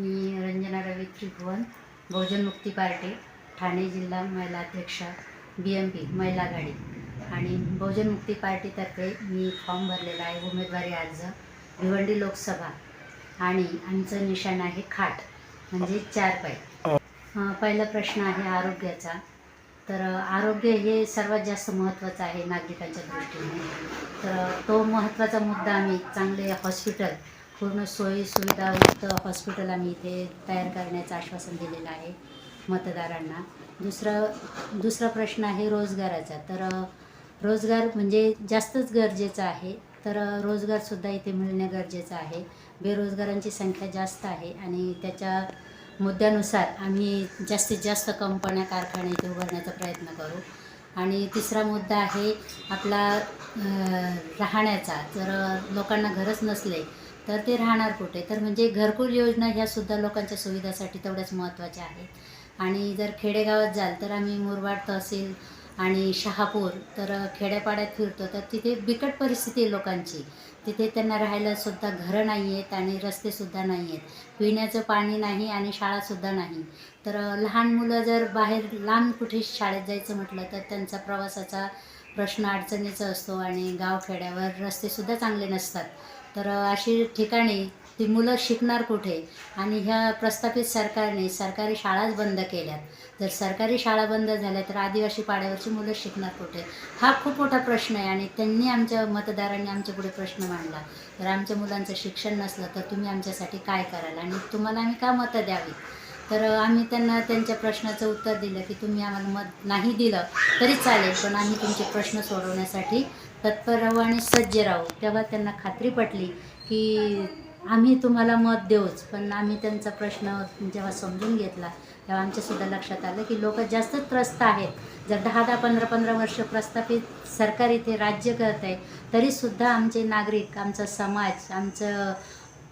मी रंजना रवी त्रिभुवन बहुजन मुक्ती पार्टी ठाणे जिल्हा महिला अध्यक्ष बी एम पी महिला आघाडी. आणि बहुजन मुक्ती पार्टीतर्फे मी फॉर्म भरलेला आहे उमेदवारी अर्ज भिवंडी लोकसभा आणि आमचं निशाण आहे खाट म्हणजे चार पाय. पहिला प्रश्न आहे आरोग्याचा. तर आरोग्य हे सर्वात जास्त महत्त्वाचं आहे नागरिकांच्या दृष्टीने. तर तो महत्त्वाचा मुद्दा आम्ही चांगले हॉस्पिटल पूर्ण सोयी सुविधायुक्त हॉस्पिटल आम्ही इथे तयार करण्याचं आश्वासन दिलेलं आहे मतदारांना. दुसरं दुसरा प्रश्न आहे रोजगाराचा. तर रोजगार म्हणजे जास्तच गरजेचं आहे. तर रोजगारसुद्धा इथे मिळणे गरजेचं आहे. बेरोजगारांची संख्या जास्त आहे आणि त्याच्या मुद्द्यानुसार आम्ही जास्तीत जास्त कंपन्या कारखाने इथे उभारण्याचा प्रयत्न करू. आणि तिसरा मुद्दा आहे आपला राहण्याचा. जर लोकांना घरच नसले तर ते राहणार कुठे? तर म्हणजे घरकुल योजना ह्या सुद्धा लोकांच्या सुविधासाठी तेवढ्याच महत्त्वाच्या आहेत. आणि जर खेडेगावात जाल तर आम्ही मुरबाड तहसील आणि शहापूर तर खेड्यापाड्यात फिरतो तर तिथे बिकट परिस्थिती आहे लोकांची. तिथे त्यांना राहायला सुद्धा घरं नाही आहेत आणि रस्तेसुद्धा नाही आहेत पिण्याचं पाणी नाही आणि शाळासुद्धा नाही. तर लहान मुलं जर बाहेर लांब कुठे शाळेत जायचं म्हटलं तर त्यांचा प्रवासाचा प्रश्न अडचणीचा असतो आणि गावखेड्यावर रस्तेसुद्धा चांगले नसतात. तर अशी ठिकाणी ती मुलं शिकणार कुठे? आणि ह्या प्रस्थापित सरकारने सरकारी शाळाच बंद केल्यात. जर सरकारी शाळा बंद झाल्या तर आदिवासी पाड्यावरची मुलं शिकणार कुठे? हा खूप मोठा प्रश्न आहे आणि त्यांनी आमच्या मतदारांनी आमच्या पुढे प्रश्न मांडला. तर आमच्या मुलांचं शिक्षण नसलं तर तुम्ही आमच्यासाठी काय कराल? आणि तुम्हाला आम्ही का मतं द्यावी तर आम्ही त्यांना त्यांच्या प्रश्नाचं उत्तर दिलं की तुम्ही आम्हाला मत नाही दिलं तरी चालेल पण आम्ही तुमचे प्रश्न सोडवण्यासाठी तत्पर राहू आणि सज्ज राहू. तेव्हा त्यांना खात्री पटली की आम्ही तुम्हाला मत देऊच. पण आम्ही त्यांचा प्रश्न जेव्हा समजून घेतला तेव्हा आमच्यासुद्धा लक्षात आलं की लोक जास्तच त्रस्त आहेत. जर दहा दहा पंधरा पंधरा वर्ष प्रस्थापित सरकार इथे राज्य करत आहे तरीसुद्धा आमचे नागरिक आमचा समाज आमचं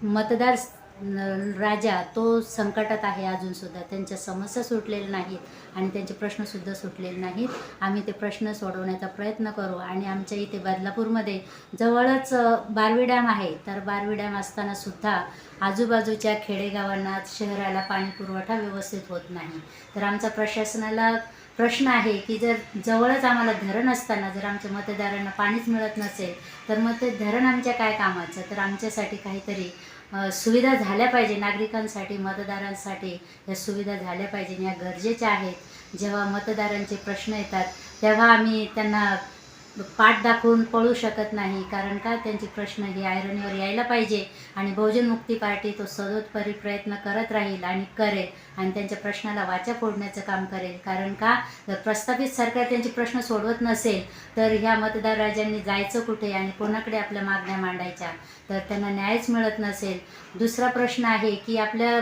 मतदार राजा तो संकटात आहे अजूनसुद्धा त्यांच्या समस्या सुटलेल्या नाहीत आणि त्यांचे प्रश्नसुद्धा सुटलेले नाहीत. आम्ही ते प्रश्न सोडवण्याचा प्रयत्न करू आणि आमच्या इथे बदलापूरमध्ये जवळच बारवी डॅम आहे. तर बारवी डॅम असतानासुद्धा आजूबाजूच्या खेडेगावांना शहराला पाणी पुरवठा व्यवस्थित होत नाही. तर आमचा प्रशासनाला प्रश्न आहे की जर जवळच आम्हाला धरण असताना जर आमच्या मतदारांना पाणीच मिळत नसेल तर मग ते धरण आमच्या काय कामाचं? तर आमच्यासाठी काहीतरी सुविधा झाल्या पाहिजे नागरिकांसाठी मतदारांसाठी. या सुविधा झाल्या पाहिजे या गरजेच्या आहेत. जेव्हा मतदारांचे प्रश्न येतात तेव्हा आम्ही त्यांना पाठ दाखवून पळू शकत नाही कारण का? त्यांचे प्रश्न हे आयरनीवर यायला पाहिजे आणि बहुजन मुक्ती पार्टी तो सदोत्परी प्रयत्न करत राहील आणि करेल आणि त्यांच्या प्रश्नाला वाचा फोडण्याचं काम करेल. कारण का? जर प्रस्थापित सरकार त्यांचे प्रश्न सोडवत नसेल तर ह्या मतदार राजांनी जायचं कुठे आणि कोणाकडे आपल्या मागण्या मांडायच्या? तर त्यांना न्यायच मिळत नसेल. दुसरा प्रश्न आहे की आपल्या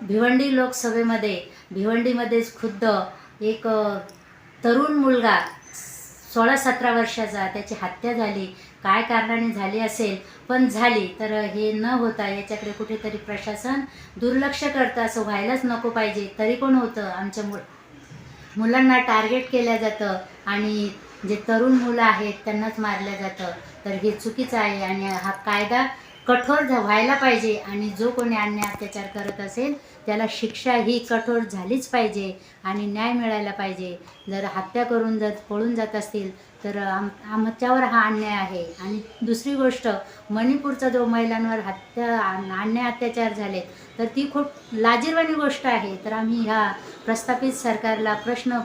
भिवंडी लोकसभेमध्ये भिवंडीमध्येच खुद्द एक तरुण मुलगा सोळा सतरा वर्षाचा त्याची हत्या झाली काय कारणाने झाली असेल पण झाली तर हे न होता याच्याकडे कुठेतरी प्रशासन दुर्लक्ष करतं असं व्हायलाच नको पाहिजे तरी पण होतं आमच्या मु मुलांना टार्गेट केलं जातं आणि जे तरुण मुलं आहेत त्यांनाच मारलं जातं. तर हे चुकीचं आहे आणि हा कायदा कठोर व्हायला पाहिजे आणि जो कोणी अन्याय अत्याचार करत असेल त्याला शिक्षा ही कठोर झालीच पाहिजे आणि न्याय मिळायला पाहिजे. जर हत्या करून जर पळून जात असतील तर आम आमच्यावर हा अन्याय आहे. आणि दुसरी गोष्ट मणिपूरचा जो महिलांवर हत्या अन्याय अत्याचार झाले तर ती खूप लाजीरवाणी गोष्ट आहे. तर आम्ही ह्या प्रस्थापित सरकारला प्रश्न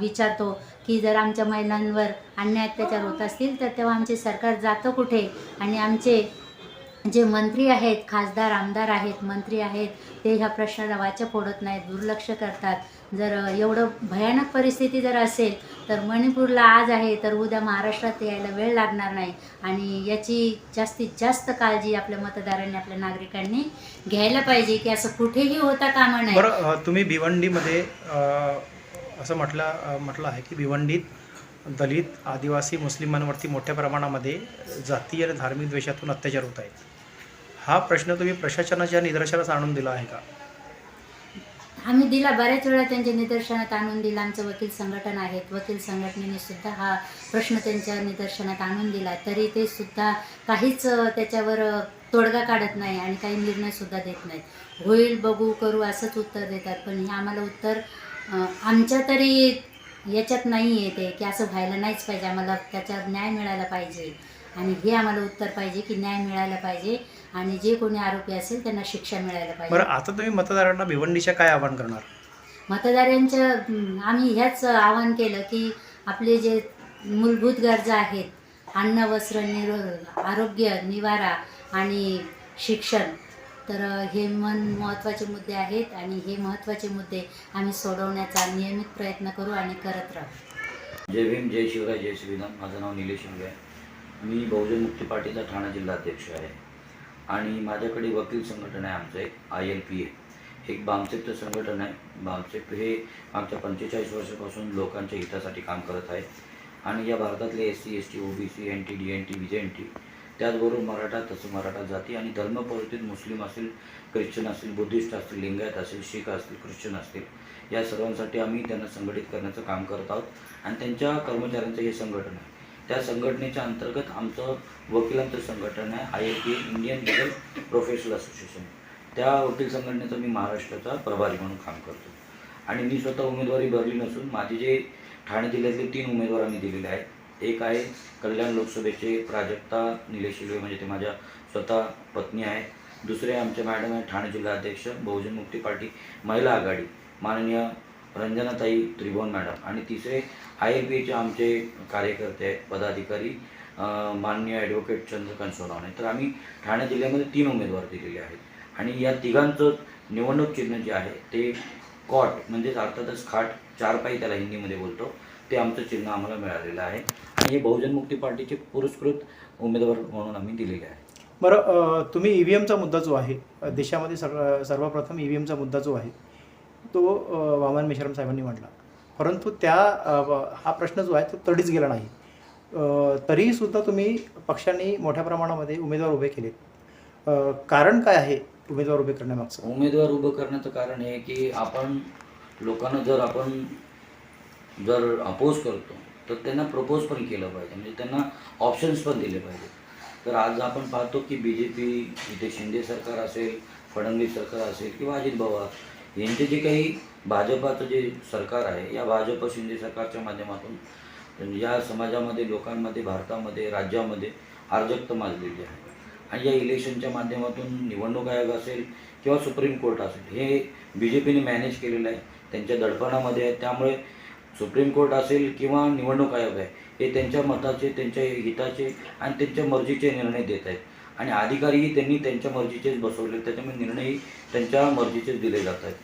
विचारतो की जर आमच्या महिलांवर अन्याय अत्याचार होत असतील तर तेव्हा आमचे सरकार जातं कुठे? आणि आमचे जे मंत्री आहेत खासदार आमदार आहेत मंत्री आहेत ते ह्या प्रश्नाला वाचा फोडत नाहीत दुर्लक्ष करतात. जर एवढं भयानक परिस्थिती जर असेल तर मणिपूरला आज आहे तर उद्या महाराष्ट्रात यायला वेळ लागणार नाही. आणि याची जास्तीत जास्त काळजी आपल्या मतदारांनी आपल्या नागरिकांनी घ्यायला पाहिजे की असं कुठेही होता कामा नये. तुम्ही भिवंडीमध्ये असं म्हटलं म्हटलं आहे की भिवंडीत दलित आदिवासी मुस्लिमांवरती मोठ्या प्रमाणामध्ये जातीय आणि धार्मिक द्वेषातून अत्याचार होत आहेत. हा प्रश्न तुम्ही प्रशासनाच्या निदर्शनास आणून दिला आहे का? आम्ही दिला बऱ्याच वेळा त्यांच्या निदर्शनात आणून दिला. आमचं वकील संघटन आहेत. वकील संघटनेने सुद्धा हा प्रश्न त्यांच्या निदर्शनात आणून दिला. तरी ते सुद्धा काहीच त्याच्यावर तोडगा काढत नाही आणि काही निर्णयसुद्धा देत नाहीत. होईल बघू करू असंच उत्तर देतात. पण हे आम्हाला उत्तर आमच्या तरी याच्यात नाही आहे ते की असं व्हायला नाहीच पाहिजे. आम्हाला त्याच्यावर न्याय मिळायला पाहिजे. आणि हे आम्हाला उत्तर पाहिजे की न्याय मिळायला पाहिजे. आणि जे कोणी आरोपी असेल त्यांना शिक्षा मिळायला पाहिजे. बरं आता तुम्ही मतदारांना भिवंडीच्या काय आवाहन करणार? मतदारांच्या आम्ही ह्याच आवाहन केलं की आपले जे मूलभूत गरजा आहेत अन्न वस्त्र निरो आरोग्य निवारा आणि शिक्षण तर हे मन महत्त्वाचे मुद्दे आहेत आणि हे महत्त्वाचे मुद्दे आम्ही सोडवण्याचा नियमित प्रयत्न करू आणि करत राहू. जय भीम जय शिवराय जय श्रीराम. माझं नाव निलेश आहे. मी बहुजन मुक्ती पार्टीचा ठाणा जिल्हाध्यक्ष आहे. आणि माझ्याकडे वकील संघटन आहे आमचं एक आय एल पी ए एक बामसेपचं संघटन आहे. बामसेप हे मागच्या पंचेचाळीस वर्षापासून लोकांच्या हितासाठी काम करत आहे आणि या भारतातले S C S T O B C N T D N T V N T त्याचबरोबर मराठा तसं मराठा जाती आणि धर्मपरिवर्तित मुस्लिम असतील ख्रिश्चन असतील बुद्धिस्ट असतील लिंगायत असतील शीख असतील ख्रिश्चन असतील या सर्वांसाठी आम्ही त्यांना संघटित करण्याचं काम करत आहोत. आणि त्यांच्या कर्मचाऱ्यांचं हे संघटन आहे. त्या संघटनेच्या अंतर्गत आमचं वकिलांचं संघटन आहे. I A P Indian legal professional association त्या वकील संघटनेचा मी महाराष्ट्राचा प्रभारी म्हणून काम करतो. आणि मी स्वतः उमेदवारी भरली नसून माझे जे ठाणे जिल्ह्यातले तीन उमेदवार आम्ही दिलेले आहेत. एक आहे कल्याण लोकसभेचे प्राजक्ता निलेश शिलवे म्हणजे ते माझ्या स्वतः पत्नी आहे. दुसरे आमचे मॅडम आहे ठाणे जिल्हाध्यक्ष बहुजन मुक्ती पार्टी महिला आघाडी. माननीय रंजनाताई त्रिभुवन मॅडम. आणि तिसरे आय एल पी एचे आमचे कार्यकर्ते आहेत पदाधिकारी माननीय ॲडव्होकेट चंद्रकांत सोनावणे. तर आम्ही ठाणे जिल्ह्यामध्ये तीन उमेदवार दिलेले आहेत. आणि या तिघांचं निवडणूक चिन्ह जे आहे ते कॉट म्हणजेच अर्थातच खाट चारपाई त्याला हिंदीमध्ये बोलतो ते आमचं चिन्ह आम्हाला मिळालेलं आहे. आणि हे बहुजन मुक्ती पार्टीचे पुरस्कृत उमेदवार म्हणून आम्ही दिलेले आहे. बरं तुम्ही ई व्ही एमचा मुद्दा जो आहे देशामध्ये सर्व सर्वप्रथम ई व्ही एमचा मुद्दा जो आहे तो वामन मेश्राम साहेबांनी मांडला. परंतु त्या हा प्रश्न जो आहे तो तडीच गेला नाही. अ, तरीसुद्धा तुम्ही पक्षांनी मोठ्या प्रमाणामध्ये उमेदवार उभे केलेत. कारण काय आहे उमेदवार उभे करण्यामागचं? उमेदवार उभं करण्याचं कारण हे की आपण लोकांना जर आपण जर अपोज करतो तर त्यांना प्रपोज पण केलं पाहिजे. म्हणजे त्यांना ऑप्शन्स पण दिले पाहिजे तर आज आपण पाहतो की बी जे पी इथे शिंदे सरकार असेल फडणवीस सरकार असेल किंवा अजित पवार यांचे जे काही भाजपाचं जे सरकार आहे या भाजप शिंदे सरकारच्या माध्यमातून म्हणजे या समाजामध्ये लोकांमध्ये भारतामध्ये राज्यामध्ये आर्जक्त माजलेली आहे. आणि या इलेक्शनच्या माध्यमातून निवडणूक आयोग असेल किंवा सुप्रीम कोर्ट असेल हे बी जे पीने मॅनेज केलेलं आहे. त्यांच्या दडपणामध्ये आहे. त्यामुळे सुप्रीम कोर्ट असेल किंवा निवडणूक आयोग आहे हे त्यांच्या मताचे त्यांच्या हिताचे आणि त्यांच्या मर्जीचे निर्णय देत आहेत. आणि अधिकारीही त्यांनी त्यांच्या मर्जीचेच बसवले. त्याच्यामुळे निर्णयही त्यांच्या मर्जीचेच दिले जात आहेत.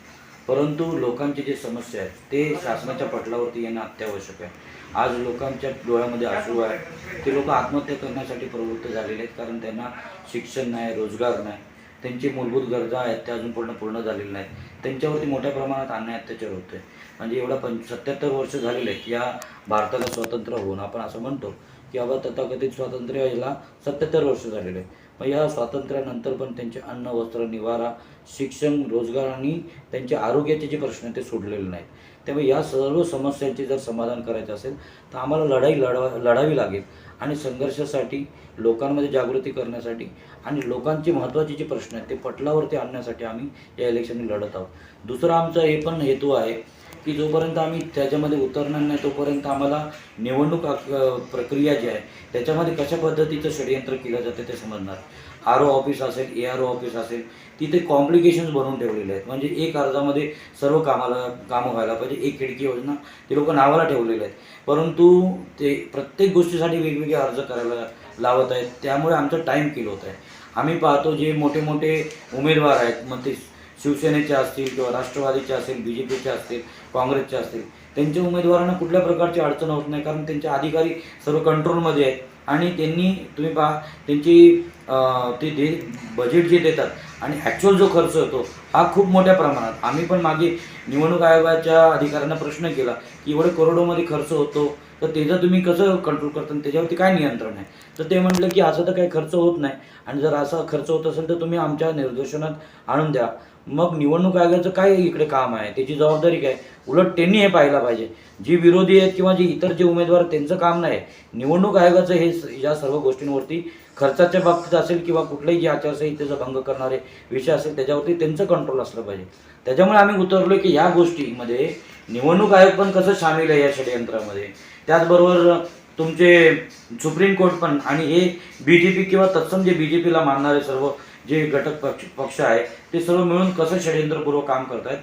परंतु लोकांचे जे समस्या आहेत ते शासनाच्या पटलावरती येणं अत्यावश्यक आहे. आज लोकांच्या डोळ्यामध्ये आसू आहे ते लोक आत्महत्या करण्यासाठी प्रवृत्त झालेले आहेत कारण त्यांना शिक्षण नाही रोजगार नाही. त्यांची मूलभूत गरजा आहेत त्या अजून पूर्ण पूर्ण झालेल्या नाहीत. त्यांच्यावरती मोठ्या प्रमाणात अन्याय अत्याचार होतो आहे म्हणजे एवढा पंच सत्याहत्तर वर्ष झालेले आहेत या भारताला स्वातंत्र्य होऊन आपण असं म्हणतो की बाबा तथाकथित स्वातंत्र्य याला सत्याहत्तर वर्ष झालेले. आहे मग या स्वातंत्र्यानंतर पण त्यांचे अन्न वस्त्र निवारा शिक्षण रोजगार आणि त्यांचे आरोग्याचे जे प्रश्न ते सोडलेले नाहीत. त्यामुळे या सर्व समस्यांचे जर समाधान करायचं असेल तर आम्हाला लढाई लढवा लढावी लागेल. आणि संघर्षासाठी लोकांमध्ये जागृती करण्यासाठी आणि लोकांचे महत्त्वाचे जे प्रश्न आहेत ते पटलावरती आणण्यासाठी आम्ही या इलेक्शनने लढत आहोत. दुसरा आमचा हे पण हेतू आहे की जोपर्यंत आम्ही त्याच्यामध्ये उतरणार नाही तोपर्यंत आम्हाला निवडणूक प्रक्रिया जी आहे त्याच्यामध्ये कशा पद्धतीचं षडयंत्र केलं जातं ते समजणार. आर ओ ऑफिस असेल ए आर ओ ऑफिस असेल तिथे कॉम्प्लिकेशन्स बनवून ठेवलेले आहेत. म्हणजे एक अर्जामध्ये सर्व कामाला कामं व्हायला पाहिजे एक खिडकी योजना ते लोक नावाला ठेवलेले आहेत. परंतु ते प्रत्येक गोष्टीसाठी वेगवेगळे अर्ज करायला लावत आहेत. त्यामुळे आमचं टाईम किल होत आहे. आम्ही पाहतो जे मोठे मोठे उमेदवार आहेत मग ते शिवसेनेचे असतील किंवा राष्ट्रवादीचे असेल बी जे पीचे असतील काँग्रेसचे असतील त्यांच्या उमेदवारांना कुठल्या प्रकारची अडचण होत नाही कारण त्यांचे अधिकारी सर्व कंट्रोलमध्ये आहेत. आणि त्यांनी तुम्ही पहा त्यांची ते दे बजेट जे देतात आणि ॲक्च्युअल जो खर्च होतो हा खूप मोठ्या प्रमाणात. आम्ही पण मागे निवडणूक आयोगाच्या अधिकाऱ्यांना प्रश्न केला की एवढे करोडोमध्ये खर्च होतो तर त्याचं तुम्ही कसं कंट्रोल करता? आणि त्याच्यावरती काय नियंत्रण आहे? तर ते म्हटलं की असं तर काही खर्च होत नाही. आणि जर असा खर्च होत असेल तर तुम्ही आमच्या निर्देशनात आणून द्या. मग निवडणूक आयोगाचं काय इकडे काम आहे? त्याची जबाबदारी काय? उलट त्यांनी हे पाहायला पाहिजे. जी विरोधी आहेत किंवा जे इतर जे उमेदवार त्यांचं काम नाही. निवडणूक आयोगाचं हे या सर्व गोष्टींवरती खर्चाच्या बाबतीत असेल किंवा कुठल्याही जे आचारसंहितेचा भंग करणारे विषय असेल त्याच्यावरती त्यांचं कंट्रोल असलं पाहिजे. त्याच्यामुळे आम्ही उतरलो की या गोष्टीमध्ये निवडणूक आयोग पण कसं सामील आहे या षडयंत्रामध्ये? त्याचबरोबर तुमचे सुप्रीम कोर्ट पण आणि हे बी जे पी किंवा तत्सम जे बी जे पीला मानणारे सर्व जे घटक पक्ष पक्ष आहे ते सर्व मिळून कसं षडयंत्रपूर्वक काम करतायत